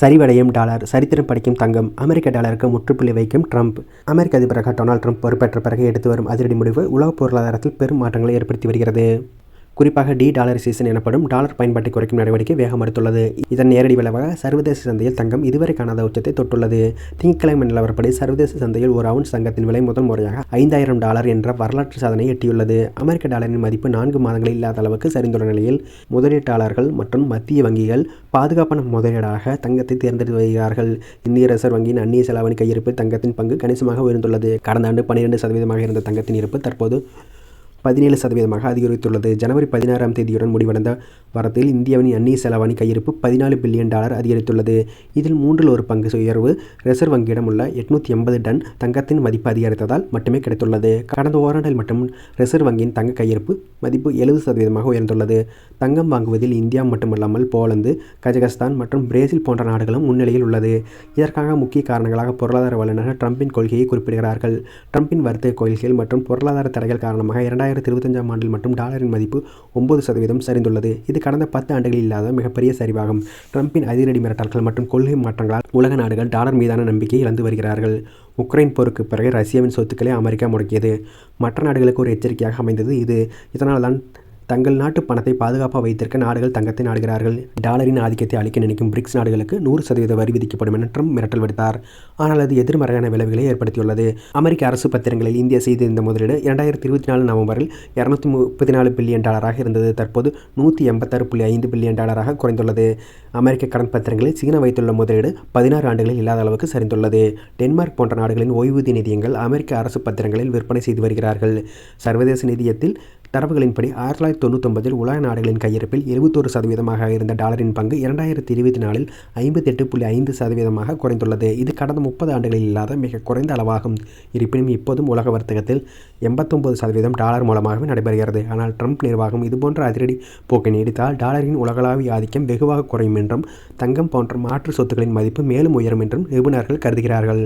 சரிவடையும் dollar சரித்திரம் படிக்கும் தங்கம் அமெரிக்க டாலருக்கு முற்றுப்புள்ளி வைக்கும் ட்ரம்ப். அமெரிக்க அதிபராக டொனால்ட் ட்ரம்ப் பொறுப்பேற்ற பிறகு எடுத்து வரும் அதிரடி முடிவு உலக பொருளாதாரத்தில் பெரும் மாற்றங்களை ஏற்படுத்தி வருகிறது. குறிப்பாக டி டாலரைசேஷன் எனப்படும் டாலர் பயன்பாட்டை குறைக்கும் நடவடிக்கை வேகம் எடுத்துள்ளது. இதன் நேரடி விளைவாக சர்வதேச சந்தையில் தங்கம் இதுவரை காணாத உச்சத்தை தொட்டுள்ளது. திங்கட்கிழமை நிலவரப்படி சர்வதேச சந்தையில் ஒரு அவுன்ஸ் தங்கத்தின் விலை முதல் முறையாக ஐந்தாயிரம் டாலர் என்ற வரலாற்று சாதனை எட்டியுள்ளது. அமெரிக்க டாலரின் மதிப்பு நான்கு மாதங்களில் இல்லாத அளவுக்கு சரிந்துள்ள நிலையில் முதலீட்டாளர்கள் மற்றும் மத்திய வங்கிகள் பாதுகாப்பான முதலீடாக தங்கத்தை தேர்ந்தெடுத்து வருகிறார்கள். இந்திய ரிசர்வ் வங்கியின் அந்நிய செலாவணி கையிருப்பில் தங்கத்தின் பங்கு கணிசமாக உயர்ந்துள்ளது. கடந்த ஆண்டு பன்னிரண்டு சதவீதமாக இருந்த தங்கத்தின் இருப்பு தற்போது பதினேழு சதவீதமாக அதிகரித்துள்ளது. ஜனவரி பதினாறாம் தேதியுடன் முடிவடைந்த வாரத்தில் இந்தியாவின் அந்நிய செலவாணி கையிருப்பு பதினாலு பில்லியன் டாலர் அதிகரித்துள்ளது. இதில் மூன்றில் ஒரு பங்கு உயர்வு ரிசர்வ் வங்கியிடம் உள்ள எட்நூற்றி எண்பது டன் தங்கத்தின் மதிப்பு அதிகரித்ததால் மட்டுமே கிடைத்துள்ளது. கடந்த ஓராண்டில் மட்டும் ரிசர்வ் வங்கியின் தங்க கையிருப்பு மதிப்பு எழுபது சதவீதமாக உயர்ந்துள்ளது. தங்கம் வாங்குவதில் இந்தியா மட்டுமல்லாமல் போலந்து கஜகஸ்தான் மற்றும் பிரேசில் போன்ற நாடுகளும் முன்னிலையில் உள்ளது. இதற்காக முக்கிய காரணங்களாக பொருளாதார வல்லுநர்கள் ட்ரம்பின் கொள்கையை குறிப்பிடுகிறார்கள். ட்ரம்பின் வர்த்தக கொள்கைகள் மற்றும் பொருளாதார தடைகள் காரணமாக இரண்டாயிரம் இரண்டாயிரத்தி இருபத்தஞ்சாம் ஆண்டில் மட்டும் டாலரின் மதிப்பு ஒன்பது சதவீதம் சரிந்துள்ளது. இது கடந்த பத்து ஆண்டுகளில் இல்லாத மிகப்பெரிய சரிவாகும். ட்ரம்பின் அதிரடி மிரட்டல்கள் மற்றும் கொள்கை மாற்றங்களால் உலக நாடுகள் டாலர் மீதான நம்பிக்கையை இழந்து வருகிறார்கள். உக்ரைன் போருக்கு பிறகு ரஷ்யாவின் சொத்துக்களை அமெரிக்கா முடக்கியது. மற்ற நாடுகளுக்கு ஒரு எச்சரிக்கையாக அமைந்தது இது. இதனால் தான் தங்கள் நாட்டு பணத்தை பாதுகாப்பாக வைத்திருக்க நாடுகள் தங்கத்தை நாடுகிறார்கள். டாலரின் ஆதிக்கத்தை அளிக்க நினைக்கும் பிரிக்ஸ் நாடுகளுக்கு நூறு சதவீத வரி விதிக்கப்படும் என ட்ரம்ப் மிரட்டல் விடுத்தார். ஆனால் அது எதிர்மறையான விளைவுகளை ஏற்படுத்தியுள்ளது. அமெரிக்க அரசு பத்திரங்களில் இந்தியா செய்திருந்த முதலீடு இரண்டாயிரத்தி இருபத்தி நாலு நவம்பரில் இரநூத்தி முப்பத்தி நாலு பில்லியன் டாலராக இருந்தது. தற்போது நூற்றி எண்பத்தாறு புள்ளி ஐந்து பில்லியன் டாலராக குறைந்துள்ளது. அமெரிக்க கடன் பத்திரங்களில் சீனா வைத்துள்ள முதலீடு பதினாறு ஆண்டுகளில் இல்லாத அளவுக்கு சரிந்துள்ளது. டென்மார்க் போன்ற நாடுகளின் ஓய்வூதிய நிதியங்கள் அமெரிக்க அரசு பத்திரங்களில் விற்பனை செய்து வருகிறார்கள். சர்வதேச நிதியத்தில் தரவுகளின்படி ஆயிரத்தி தொள்ளாயிரத்தி தொண்ணூத்தொன்பதில் உலக நாடுகளின் கையிருப்பில் எழுபத்தோரு சதவீதமாக இருந்த டாலரின் பங்கு இரண்டாயிரத்தி இருபத்தி நாலில் ஐம்பத்தெட்டு புள்ளி ஐந்து சதவீதமாக குறைந்துள்ளது. இது கடந்த முப்பது ஆண்டுகளில் இல்லாத மிக குறைந்த அளவாகும். இருப்பினும் இப்போதும் உலக வர்த்தகத்தில் எண்பத்தொம்பது சதவீதம் டாலர் மூலமாகவே நடைபெறுகிறது. ஆனால் ட்ரம்ப் நிர்வாகம் இதுபோன்ற அதிரடி போக்கை நீடித்தால் டாலரின் உலகளாவிய ஆதிக்கம் வெகுவாக குறையும் என்றும் தங்கம் போன்ற மாற்று சொத்துக்களின் மதிப்பு மேலும் உயரும் என்றும் நிபுணர்கள் கருதுகிறார்கள்.